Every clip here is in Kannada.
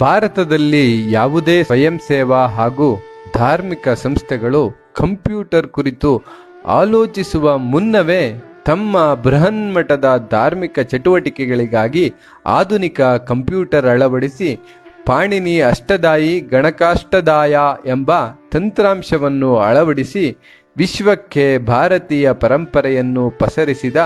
ಭಾರತದಲ್ಲಿ ಯಾವುದೇ ಸ್ವಯಂ ಸೇವಾ ಹಾಗೂ ಧಾರ್ಮಿಕ ಸಂಸ್ಥೆಗಳು ಕಂಪ್ಯೂಟರ್ ಕುರಿತು ಆಲೋಚಿಸುವ ಮುನ್ನವೇ ತಮ್ಮ ಬೃಹನ್ಮಠದ ಧಾರ್ಮಿಕ ಚಟುವಟಿಕೆಗಳಿಗಾಗಿ ಆಧುನಿಕ ಕಂಪ್ಯೂಟರ್ ಅಳವಡಿಸಿ ಪಾಣಿನಿ ಅಷ್ಟದಾಯಿ ಗಣಕಾಷ್ಟದಾಯ ಎಂಬ ತಂತ್ರಾಂಶವನ್ನು ಅಳವಡಿಸಿ ವಿಶ್ವಕ್ಕೆ ಭಾರತೀಯ ಪರಂಪರೆಯನ್ನು ಪಸರಿಸಿದ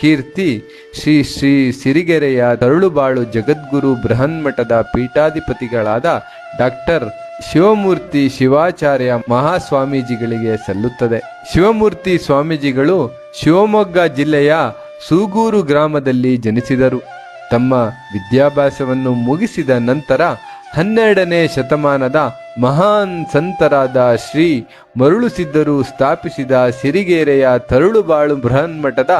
ಕೀರ್ತಿ, ಶ್ರೀ ಶ್ರೀ ಸಿರಿಗೆರೆಯ ತರುಳುಬಾಳು ಜಗದ್ಗುರು ಬೃಹನ್ಮಠದ ಪೀಠಾಧಿಪತಿಗಳಾದ ಡಾಕ್ಟರ್ ಶಿವಮೂರ್ತಿ ಶಿವಾಚಾರ್ಯ ಮಹಾಸ್ವಾಮೀಜಿಗಳಿಗೆ ಸಲ್ಲುತ್ತದೆ. ಶಿವಮೂರ್ತಿ ಸ್ವಾಮೀಜಿಗಳು ಶಿವಮೊಗ್ಗ ಜಿಲ್ಲೆಯ ಸೂಗೂರು ಗ್ರಾಮದಲ್ಲಿ ಜನಿಸಿದರು. ತಮ್ಮ ವಿದ್ಯಾಭ್ಯಾಸವನ್ನು ಮುಗಿಸಿದ ನಂತರ ಹನ್ನೆರಡನೇ ಶತಮಾನದ ಮಹಾನ್ ಸಂತರಾದ ಶ್ರೀ ಮರುಳುಸಿದ್ದರು ಸ್ಥಾಪಿಸಿದ ಸಿರಿಗೆರೆಯ ತರುಳುಬಾಳು ಬೃಹನ್ಮಠದ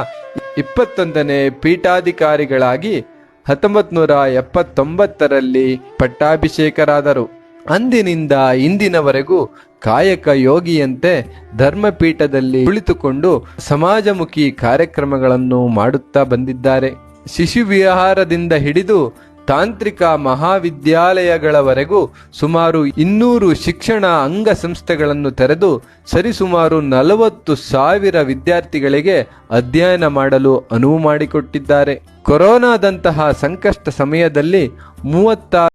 ಇಪ್ಪತ್ತೊಂದನೇ ಪೀಠಾಧಿಕಾರಿಗಳಾಗಿ ಹತ್ತೊಂಬತ್ತು ನೂರ ಎಪ್ಪತ್ತೊಂಬತ್ತರಲ್ಲಿ ಪಟ್ಟಾಭಿಷೇಕರಾದರು. ಅಂದಿನಿಂದ ಇಂದಿನವರೆಗೂ ಕಾಯಕ ಯೋಗಿಯಂತೆ ಧರ್ಮಪೀಠದಲ್ಲಿ ಕುಳಿತುಕೊಂಡು ಸಮಾಜಮುಖಿ ಕಾರ್ಯಕ್ರಮಗಳನ್ನು ಮಾಡುತ್ತಾ ಬಂದಿದ್ದಾರೆ. ಶಿಶು ವಿಹಾರದಿಂದ ಹಿಡಿದು ತಾಂತ್ರಿಕ ಮಹಾವಿದ್ಯಾಲಯಗಳವರೆಗೂ ಸುಮಾರು ಇನ್ನೂರು ಶಿಕ್ಷಣ ಅಂಗಸಂಸ್ಥೆಗಳನ್ನು ತೆರೆದು ಸರಿಸುಮಾರು ನಲವತ್ತು ಸಾವಿರ ವಿದ್ಯಾರ್ಥಿಗಳಿಗೆ ಅಧ್ಯಯನ ಮಾಡಲು ಅನುವು ಮಾಡಿಕೊಟ್ಟಿದ್ದಾರೆ. ಕೊರೋನಾದಂತಹ ಸಂಕಷ್ಟ ಸಮಯದಲ್ಲಿ ಮೂವತ್ತ